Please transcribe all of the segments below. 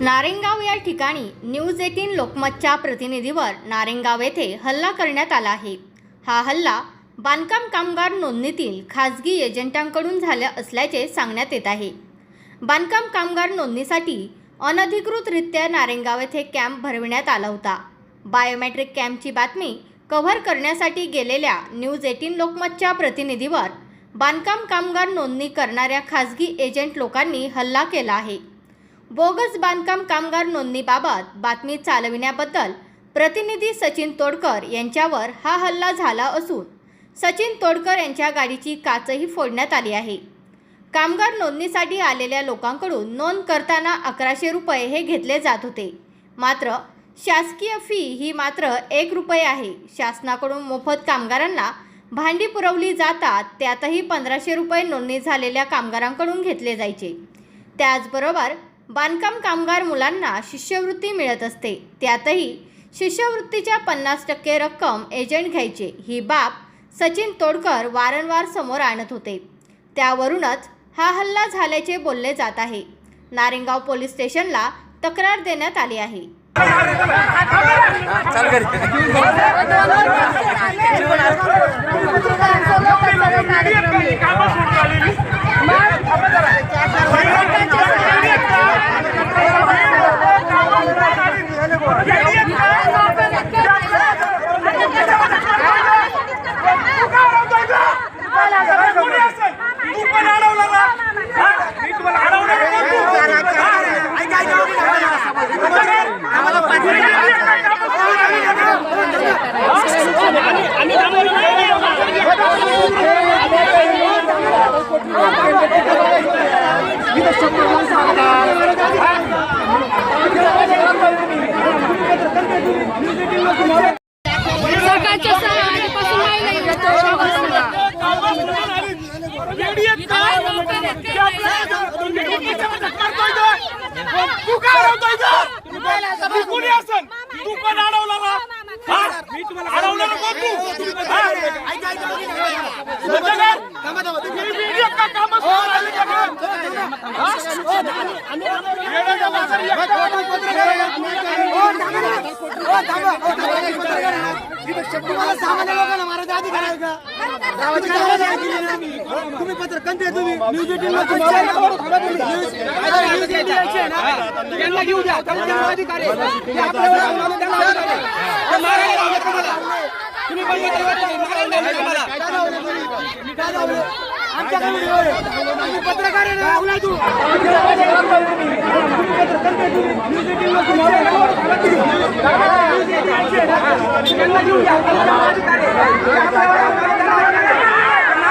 नारेंगाव या ठिकाणी news eighteen लोकमतच्या प्रतिनिधीवर नारेंगाव येथे हल्ला करण्यात आला आहे. हा हल्ला बांधकाम कामगार नोंदणीतील खाजगी एजंटांकडून झाला असल्याचे सांगण्यात येत आहे. बांधकाम कामगार नोंदणीसाठी अनधिकृतरित्या नारेंगाव येथे कॅम्प भरविण्यात आला होता. बायोमेट्रिक कॅम्पची बातमी कव्हर करण्यासाठी गेलेल्या न्यूज एटीन लोकमतच्या प्रतिनिधीवर बांधकाम कामगार नोंदणी करणाऱ्या खाजगी एजंट लोकांनी हल्ला केला आहे. बोगस बांधकाम कामगार नोंदणीबाबत बातमी चालविण्याबद्दल प्रतिनिधी सचिन तोडकर यांच्यावर हा हल्ला झाला असून सचिन तोडकर यांच्या गाडीची काचही फोडण्यात आली आहे. कामगार नोंदणीसाठी आलेल्या लोकांकडून नोंद करताना अकराशे रुपये हे घेतले जात होते. मात्र शासकीय फी ही मात्र एक रुपये आहे. शासनाकडून मोफत कामगारांना भांडी पुरवली जातात त्यातही पंधराशे रुपये नोंदणी झालेल्या कामगारांकडून घेतले जायचे. त्याचबरोबर बांधकाम कामगार मुलांना शिष्यवृत्ती मिळत असते. त्यातही शिष्यवृत्तीच्या पन्नास टक्के रक्कम एजंट घ्यायचे. ही बाब सचिन तोडकर वारंवार समोर आणत होते. त्यावरूनच हा हल्ला झाल्याचे बोलले जात आहे. नारेंगाव पोलीस स्टेशनला तक्रार देण्यात आली आहे. Yeah. सकाळच्या सहा वाजेपासून तू काय अडवतोय तू? कुणी असन तू पण अडवला ना हा? अडवलं नको तू हा? होतं का? तुम्ही video का कामं सोडून राहिले का गं? हा? येड्याच्या माघारी एकटा तुम्ही पत्र कंटे तुम्ही न्यूज एटीन त्यांना घेऊ द्या त्यांना तुम्ही पण आमच्याकडे व्हिडिओ आहे. पत्रकार आहे ना, तू. त्यांना घेऊ द्या त्यांना अधिकार आहे. ते आपल्यावर आम्हाला त्यांना अधिकार आहे.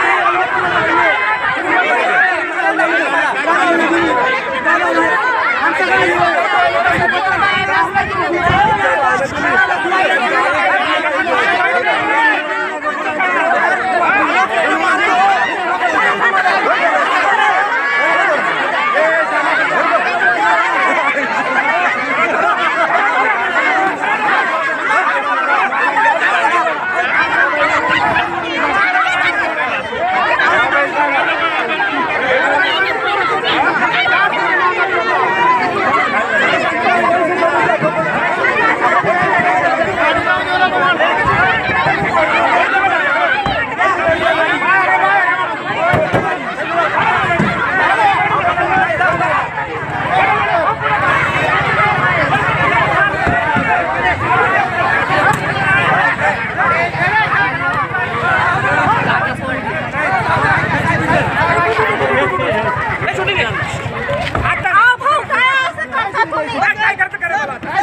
काय करतं करा मला.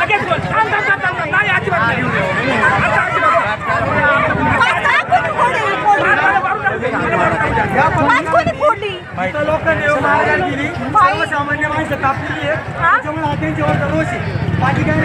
लगेच बोल. थांब, थांब, थांब, थांब. नाही, अजिबात नाही. आता अजिबात इथं मारहाण केली. सर्वसामान्य माणसं कापलेली आहे त्याच्यामुळे हा त्यांच्यावर रोष आहे बाकी काय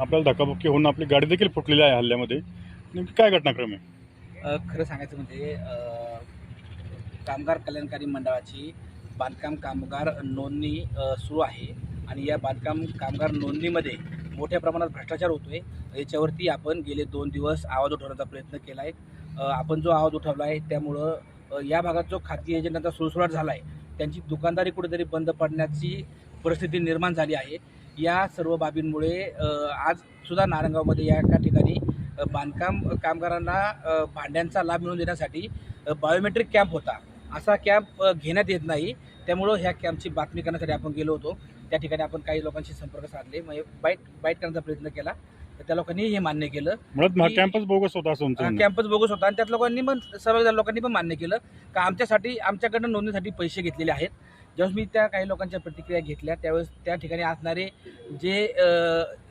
आपल्याला धक्काबुक्की होऊन आपली गाडी देखील फुटलेली आहे हल्ल्यामध्ये. नेमकी काय घटनाक्रम आहे? खरं सांगायचं म्हणजे कामगार कल्याणकारी मंडळाची बांधकाम कामगार नोंदणी सुरू आहे. आणि या बांधकाम कामगार नोंदणीमध्ये मोठ्या प्रमाणात भ्रष्टाचार होतो आहे याच्यावरती आपण गेले दोन दिवस आवाज उठवण्याचा प्रयत्न केला आहे आपण जो आवाज उठवला आहे त्यामुळं या भागात जो खाजगी एजंटांचा सुळसुळाट झाला आहे त्यांची दुकानदारी कुठेतरी बंद पडण्याची परिस्थिती निर्माण झाली आहे. या सर्व बाबींमुळे आजसुद्धा आज सुद्धा नारायणगावमध्ये या एका ठिकाणी बांधकाम कामगारांना भांड्यांचा लाभ मिळवून देण्यासाठी बायोमेट्रिक कॅम्प होता. असा कॅम्प घेण्यात येत नाही. त्यामुळं ह्या कॅम्पची बातमी करण्यासाठी आपण गेलो होतो. त्या ठिकाणी आपण काही लोकांशी संपर्क साधले. म्हणजे बाईट बाईट करण्याचा प्रयत्न केला. तर त्या लोकांनी हे मान्य केलं. की- कॅम्पस बोगस होता असं तुमचं म्हणणं. कॅम्पस बोगस होता. आणि त्यात लोकांनी पण सर्व लोकांनी पण मान्य केलं. का आमच्यासाठी आमच्याकडनं नोंदणीसाठी पैसे घेतलेले आहेत. ज्यावेळेस मी त्या काही लोकांच्या प्रतिक्रिया घेतल्या त्यावेळेस त्या ठिकाणी असणारे जे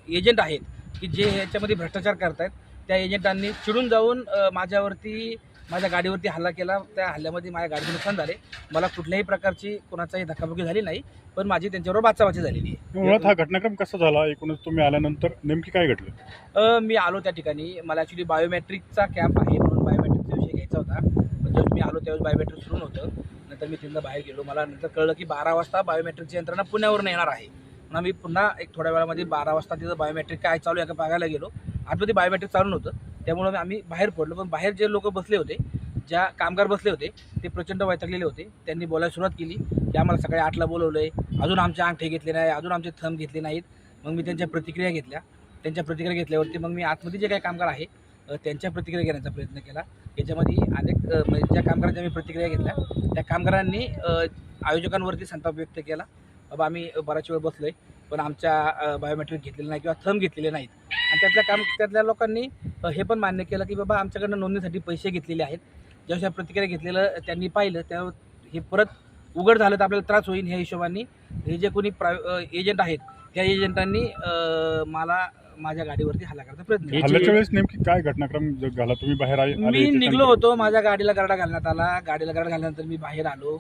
एजंट आहेत की जे याच्यामध्ये भ्रष्टाचार करतायत त्या एजंटांनी चिडून जाऊन अ, माझ्यावरती माझ्या गाडीवरती हल्ला केला त्या हल्ल्यामध्ये माझ्या गाडीचे नुकसान झाले. मला कुठल्याही प्रकारची कोणाचाही धक्काबुक्की झाली नाही पण माझी त्यांच्याबरोबर बाचाबाची झालेली आहे. मुळात हा घटनाक्रम कसा झाला? एकूणच तुम्ही आल्यानंतर नेमकी काय घडलं? अ, मी आलो त्या ठिकाणी. मला ॲक्च्युली बायोमेट्रिकचा कॅम्प आहे म्हणून बायोमेट्रिकचा विषय घ्यायचा होता. पण जेव्हा मी आलो त्यावेळेस बायोमेट्रिक सुरू नव्हतं. नंतर मी तिथनं बाहेर गेलो. मला नंतर कळलं की बारा वाजता बायोमेट्रिकची यंत्रणा पुण्यावरून येणार आहे. म्हणून मी पुन्हा एक थोड्या वेळामध्ये बारा वाजता तिथं बायोमेट्रिक काय चालू आहे का बघायला गेलो. आतमध्ये बायोमेट्रिक चालू नव्हतं. त्यामुळं आम्ही बाहेर पडलो. पण बाहेर जे लोक बसले होते ज्या कामगार बसले होते ते प्रचंड वैतागलेले होते. त्यांनी बोलायला सुरुवात केली की आम्हाला सकाळी आठला बोलवलं आहे अजून आमचे अंगठे घेतले नाही अजून आमचे थंब घेतले नाहीत. मग मी त्यांच्या प्रतिक्रिया घेतल्या. त्यांच्या प्रतिक्रिया घेतल्यावरती मग मी आतमध्ये जे काही कामगार आहे त्यांच्या प्रतिक्रिया घेण्याचा प्रयत्न केला. याच्यामध्ये अनेक म्हणजे ज्या कामगारांच्या मी प्रतिक्रिया घेतल्या त्या कामगारांनी आयोजकांवरती संताप व्यक्त केला. बाबा आम्ही बराच वेळ बसलो आहे पण आमच्या बायोमेट्रिक घेतलेले नाही किंवा थंब घेतलेले नाहीत. आणि त्यातल्या काम त्यातल्या लोकांनी हे पण मान्य केलं की बाबा आमच्याकडनं नोंदणीसाठी पैसे घेतलेले आहेत. ज्यावेळेस या प्रतिक्रिया घेतलेलं त्यांनी पाहिलं त्या हे परत उघड झालं तर आपल्याला त्रास होईल ह्या हिशोबाने. हे जे कोणी प्राय एजंट आहेत त्या एजंटांनी मला माझ्या गाडीवरती हल्ला करायचा प्रयत्न वेळेस नेमकी काय घटनाक्रम झाला तुम्ही बाहेर मी निघलो. होतो माझ्या गाडीला गाडा घालण्यात आला. गाडीला गाडा घालल्यानंतर मी बाहेर आलो.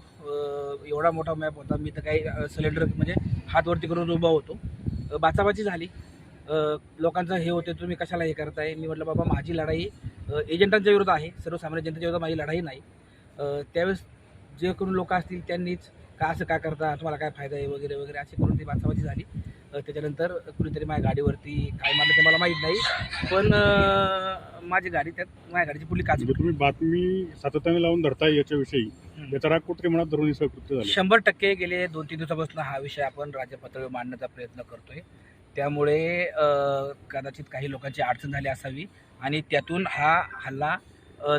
एवढा मोठा मॅप होता. मी तर काही सिलेंडर म्हणजे हात वरती करून उभा होतो. बाचाबाची झाली. लोकांचं हे होते तुम्ही कशाला हे करताय? मी म्हटलं बाबा माझी लढाई एजंटांच्या विरोधात आहे. सर्वसामान्य जनतेच्या विरोधात माझी लढाई नाही. त्यावेळेस जे करून लोक असतील त्यांनीच का असं का करता तुम्हाला काय फायदा आहे वगैरे वगैरे अशी करून ती बाचाबाची झाली. त्याच्यानंतर कुणीतरी माझ्या गाडीवरती काय मारलं ते मला माहीत नाही. पण माझी गाडी त्यात माझ्या गाडीची पुली काच म्हणजे तुम्ही बातमी सातत्याने लावून धरताय याच्याविषयी. याचा राग कुठे मनात धरून हे सगळं कृत्य झालं. शंभर टक्के गेले दोन तीन दिवसापासून हा विषय आपण राज्य पातळीवर मांडण्याचा प्रयत्न करतोय. त्यामुळे कदाचित काही लोकांची अडचण झाली असावी आणि त्यातून हा हल्ला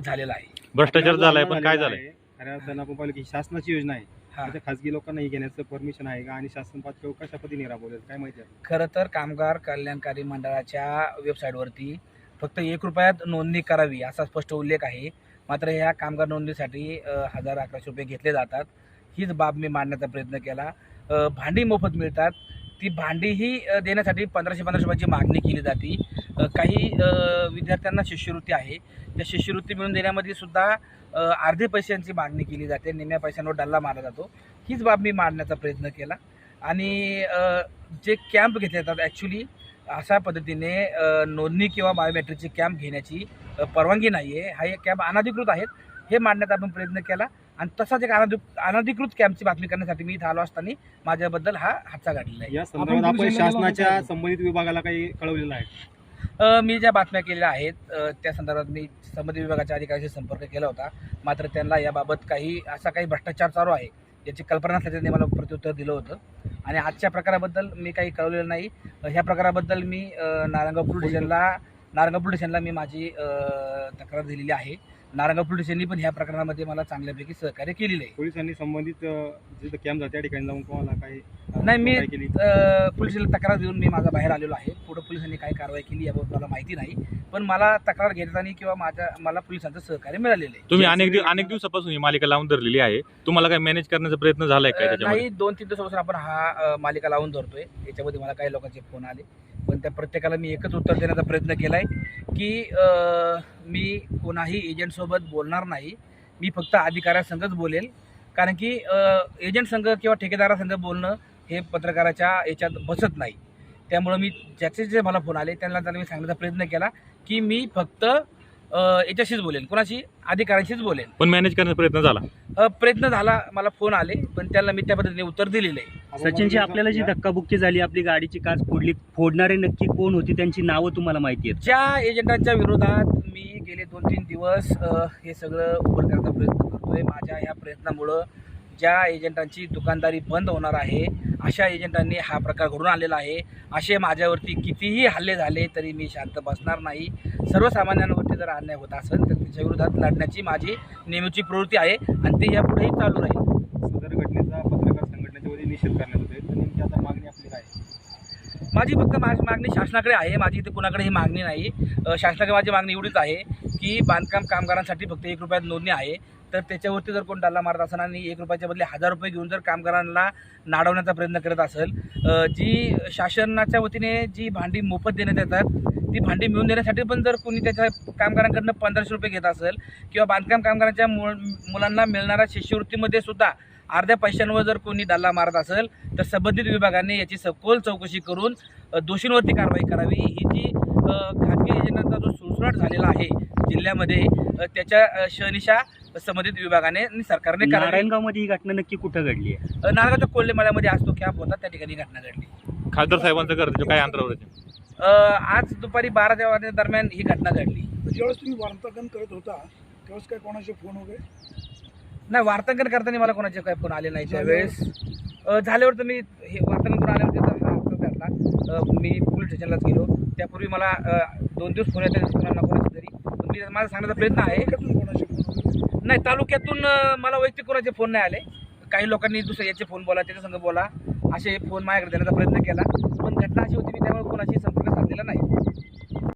झालेला आहे. भ्रष्टाचार झालाय पण काय झालंय. आपण पाहिलं की शासनाची योजना आहे. हा. खासगी लोकांना ही घेण्याचं परमिशन आहे का? आणि शासन पातळीवर कशा पद्धतीने राबवलेलं काय माहिती आहे खरं तर कामगार कल्याणकारी मंडळाच्या वेबसाईटवरती फक्त एक रुपयात नोंदणी करावी असा स्पष्ट उल्लेख आहे. मात्र ह्या कामगार नोंदणीसाठी हजार अकराशे रुपये घेतले जातात. हीच बाब मी मांडण्याचा प्रयत्न केला. भांडी मोफत मिळतात. ती भांडीही देण्यासाठी पंधराशे पंधराशे रुपयाची मागणी केली जाते. काही विद्यार्थ्यांना शिष्यवृत्ती आहे. त्या शिष्यवृत्ती मिळून देण्यामध्ये सुद्धा अर्धे पैशांची मागणी केली जाते. निम्म्या पैशांवर डल्ला मारला जातो. हीच बाब मी मांडण्याचा प्रयत्न केला. आणि जे कॅम्प घेतले जातात ॲक्च्युली अशा पद्धतीने नोंदणी किंवा बायोमेट्रिकची कॅम्प घेण्याची परवानगी नाही आहे हा एक कॅम्प अनधिकृत आहेत. हे मांडण्याचा आपण प्रयत्न केला. आणि तसाच एक अनधिक अनधिकृत कॅम्पची बातमी करण्यासाठी मी इथं आलो असताना माझ्याबद्दल हा हातचा गाडलेला आहे या संदर्भात आपण शासनाच्या संबंधित विभागाला काही कळवलेलं आहे? मी ज्या बातम्या केलेल्या आहेत त्या संदर्भात मी संबंधित विभागाच्या अधिकाऱ्यांशी संपर्क केला होता. मात्र त्यांना याबाबत काही असा काही भ्रष्टाचार चालू आहे याची कल्पना नसल्याचं त्यांनी मला प्रत्युत्तर दिलं होतं. आणि आजच्या प्रकाराबद्दल मी काही कळवलेलं नाही. ह्या प्रकाराबद्दल मी अ, नारायणगाव पोलीस स्टेशनला नारायणगाव पोलीस स्टेशनला मी माझी तक्रार दिलेली आहे. नारायणगाव पोलीस यांनी पण ह्या प्रकरणामध्ये मला चांगल्यापैकी सहकार्य केलेलं आहे. पोलिसांनी संबंधित अं, कॅम्प झाला त्या ठिकाणी जाऊन तुम्हाला काय अं, नाही मी काय केली. अ, पोलिसाला तक्रार देऊन मी माझा बाहेर आलेलो आहे. पुढे पोलिसांनी काय कारवाई केली याबाबत मला माहिती नाही. पण मला तक्रार घेताना किंवा माझ्या मला पोलिसांचं सहकार्य मिळालेलं आहे. तुम्ही अनेक दिव- अनेक दिवसापासून ही मालिका लावून धरलेली आहे. तुम्हाला काय मॅनेज करण्याचा प्रयत्न झालाय काय अ, त्याच्यामध्ये? नाही दोन तीन दिवसापासून आपण हा अ, मालिका लावून धरतोय. याच्यामध्ये मला काही लोकांचे फोन आले. पण त्या प्रत्येकाला मी एकच उत्तर देण्याचा प्रयत्न केला आहे की मी कोणाही एजंटसोबत बोलणार नाही. मी फक्त अधिकाऱ्यासंगच बोलेल. कारण की एजंट संघ किंवा ठेकेदारासंघ बोलणं हे पत्रकाराच्या याच्यात बसत नाही. त्यामुळं मी ज्याचे जे मला फोन आले त्यांना त्यांना मी सांगण्याचा प्रयत्न केला की मी फक्त याच्याशीच बोलेल कोणाशी? अधिकाऱ्यांशीच बोलेल पण मॅनेज करण्याचा प्रयत्न झाला? अ, प्रयत्न झाला. मला फोन आले पण त्याला मी त्या पद्धतीने उत्तर दिलेलं आहे. सचिनजी आपल्याला जी धक्काबुक्की झाली आपली गाडीची काच फोडली फोडणारे नक्की कोण होती? त्यांची नावं तुम्हाला माहिती आहेत. ज्या एजंटांच्या विरोधात मी गेले दोन तीन दिवस अ, हे सगळं उघड करण्याचा प्रयत्न करतोय. माझ्या ह्या प्रयत्नामुळं ज्या एजंटांची दुकानदारी बंद होणार आहे अशा एजंटांनी हा प्रकार घडून आलेला आहे. असे माझ्यावरती कितीही हल्ले झाले तरी मी शांत बसणार नाही. सर्वसामान्यांवरती जर अन्याय होत असेल तर त्याच्या विरोधात लढण्याची माझी नेहमीची प्रवृत्ती आहे आणि ते यापुढेही चालू राहील. सदर घटनेचा पत्रकार संघटनेच्या वतीने निषेध करण्यात होते तर नेमकी आता मागणी आपली काय आहे? माझी फक्त माझी मागणी शासनाकडे आहे. माझी इथे कुणाकडे ही मागणी नाही. शासनाकडे माझी मागणी एवढीच आहे की बांधकाम कामगारांसाठी फक्त एक रुपयात नोंदणी आहे. तर त्याच्यावरती जर कोण डाल्ला मारत असेल आणि एक रुपयाच्या बदले हजार रुपये घेऊन जर कामगारांना नाडवण्याचा प्रयत्न करत असेल जी शासनाच्या वतीने जी भांडी मोफत देण्यात येतात ती भांडी मिळून देण्यासाठी पण जर कोणी त्याच्या कामगारांकडनं पंधराशे रुपये घेत असेल किंवा बांधकाम कामगारांच्या मु मुलांना मिळणाऱ्या शिष्यवृत्तीमध्ये सुद्धा अर्ध्या पैशांवर जर कोणी डल्ला मारत असेल तर संबंधित विभागाने याची सखोल चौकशी करून दोषींवरती कारवाई करावी. ही जी खाजगी एजंटांचा जो सुळसुळाट झालेला आहे जिल्ह्यामध्ये त्याच्या शहनिशा संबंधित विभागाने आणि सरकारने नारायणगावमध्ये ही घटना नक्की कुठं घडली आहे? अ, नारगावच्या कोल्हेमळ्यामध्ये आज तो कॅम्प होता. त्या ठिकाणी घटना घडली. खासदार साहेबांचं घर त्याच्या काय अंतरावर आज दुपारी बाराच्या वाजल्या दरम्यान ही घटना घडली. ज्यावेळेस तुम्ही वार्तांकन करत होता त्यावेळेस काय कोणाचे फोन वगैरे? नाही वार्तांकन करताना मला कोणाचे काय फोन आले नाही? त्यावेळेस झाल्यावर तर मी हे वार्तांकन करून आल्यावर तिथं हा हप्ता घातला अ, मी पोलीस स्टेशनलाच गेलो. त्यापूर्वी मला दोन दिवस फोन येतात कोणाला कोणाचे तरी. पण मी माझा सांगण्याचा प्रयत्न आहे. वगैरे नाही तालुक्यातून मला वैयक्तिक कोणाचे फोन नाही आले. काही लोकांनी दुसरे याचे फोन बोला त्याच्या संग बोला. असे फोन माझ्याकडे देण्याचा प्रयत्न केला. पण घटना अशी होती मी त्यामुळे कोणाशी संपर्क साधलेला नाही.